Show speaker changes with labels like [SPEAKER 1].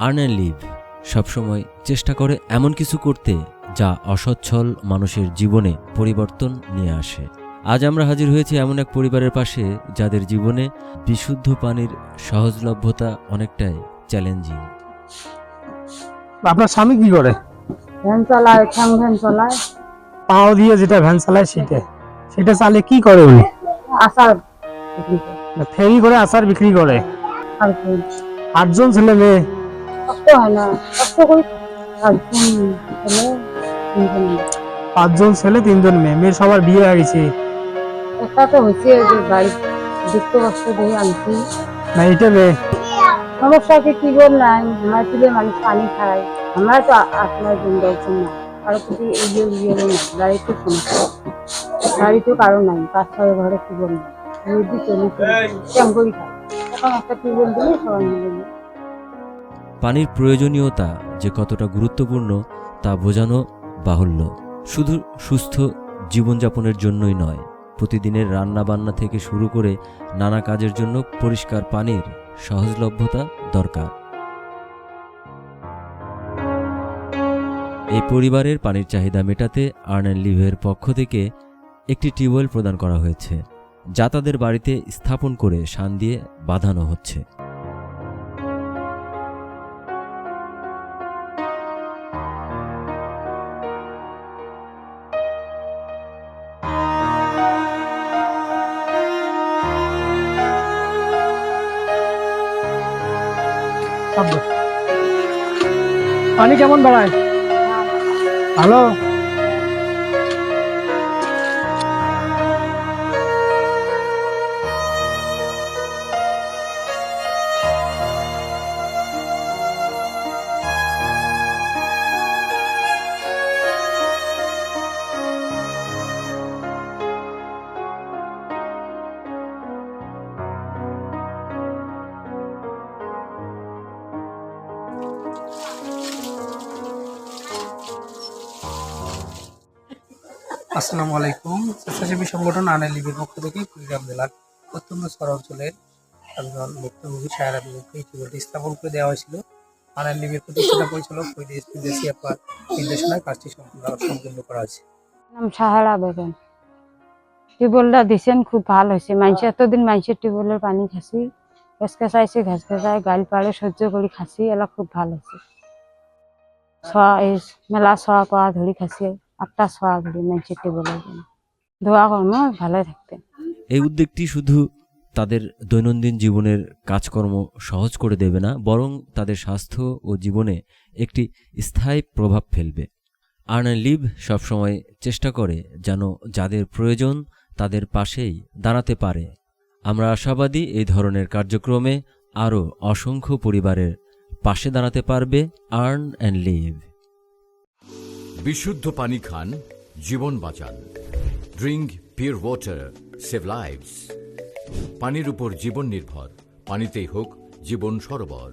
[SPEAKER 1] Earn and leave সবসময় চেষ্টা করে এমন কিছু করতে যা অসচ্ছল মানুষের জীবনে পরিবর্তন নিয়ে আসে। আজ আমরা হাজির হয়েছি এমন এক পরিবারের পাশে যাদের জীবনে বিশুদ্ধ পানির সহজলভ্যতা অনেকটাই চ্যালেঞ্জিং।
[SPEAKER 2] আপনার স্বামী কি করে?
[SPEAKER 3] ভ্যান চালায় ঠ্যাং ভ্যান চালায়।
[SPEAKER 2] পাও দিয়ে যেটা ভ্যান চালায় সেটা। সেটা চালে কি করে উনি?
[SPEAKER 3] আচার বিক্রি করে।
[SPEAKER 2] ফেরি করে আচার বিক্রি করে।
[SPEAKER 3] আর কি।
[SPEAKER 2] আটজন ছেলে মেয়ে।
[SPEAKER 3] কষ্ট হয় না। কষ্ট করি আর ছেলে তিনজন মেয়ে।
[SPEAKER 2] পাঁচজন ছেলে তিনজন মেয়ে। মেয়ে সবার বিয়ে হয়ে গেছে।
[SPEAKER 3] একটা তো হয়েছে যে বাড়ি দেখতে কষ্ট দিয়ে আনছি।
[SPEAKER 2] না এটা মেয়ে
[SPEAKER 3] কি বললাম আমার ছেলে মানুষ পানি খায় আমরা তো আপনার দিন দর্শন না। কারও প্রতি এগিয়ে এগিয়ে না। গাড়ি তো সমস্যা। গাড়ি তো কারও নাই। পাঁচ ছয় ঘরে কি যদি চলি কেমন করি খায়? এখন একটা টিউবওয়েল দিলে সবাই মিলে নিই।
[SPEAKER 1] পানির প্রয়োজনীয়তা যে কতটা গুরুত্বপূর্ণ তা বোঝানো বাহুল্য। শুধু সুস্থ জীবনযাপনের জন্যই নয়, প্রতিদিনের রান্না বান্না থেকে শুরু করে নানা কাজের জন্য পরিষ্কার পানির সহজলভ্যতা দরকার। এই পরিবারের পানির চাহিদা মেটাতে আর্ন অ্যান্ড লিভের পক্ষ থেকে একটি টিউবওয়েল প্রদান করা হয়েছে, যা তাদের বাড়িতে স্থাপন করে শান দিয়ে বাঁধানো হচ্ছে।
[SPEAKER 2] পানি কেমন বেড়ায়? ভালো?
[SPEAKER 4] আসসালামু আলাইকুম। স্বেচ্ছাসেবী সংগঠন আনে লিবির পক্ষ থেকে কুড়িগ্রাম জেলার অত্যন্ত শহর অঞ্চলের একজন ভুক্তভোগী সায়রা বিভক্তি টিউবওয়েলটি স্থাপন করে দেওয়া হয়েছিল। আনার লিবির প্রতিষ্ঠাতা পরিচালক নির্দেশনায় কাজটি সম্পূর্ণ করা হয়েছে।
[SPEAKER 3] নাম সাহারা বেগম। টিউবওয়েলটা দিছেন, খুব ভালো হয়েছে। মানুষে এতদিন মানুষের টিউবওয়েলের পানি খাসি ঘেস খেসাইছে ঘেস খেসাই গাল পাড়ে সহ্য করে খাসি এলা খুব ভালো হয়েছে। মেলা ছোয়া পাওয়া ধরি খাসি আটটা ছোয়া ধরি মানুষের ধোয়া কর্ম ভালো থাকতে।
[SPEAKER 1] এই উদ্যোগটি শুধু তাদের দৈনন্দিন জীবনের কাজকর্ম সহজ করে দেবে না, বরং তাদের স্বাস্থ্য ও জীবনে একটি স্থায়ী প্রভাব ফেলবে। আর্ন লিভ সবসময় চেষ্টা করে যেন যাদের প্রয়োজন তাদের পাশেই দাঁড়াতে পারে। আমরা আশাবাদী এই ধরনের কার্যক্রমে আরও অসংখ্য পরিবারের পাশে দাঁড়াতে পারবে আর্ন অ্যান্ড লিভ।
[SPEAKER 5] বিশুদ্ধ পানি খান, জীবন বাঁচান। Drink pure water save lives পানির উপর জীবন নির্ভর, পানিতেই হোক জীবন সরবর।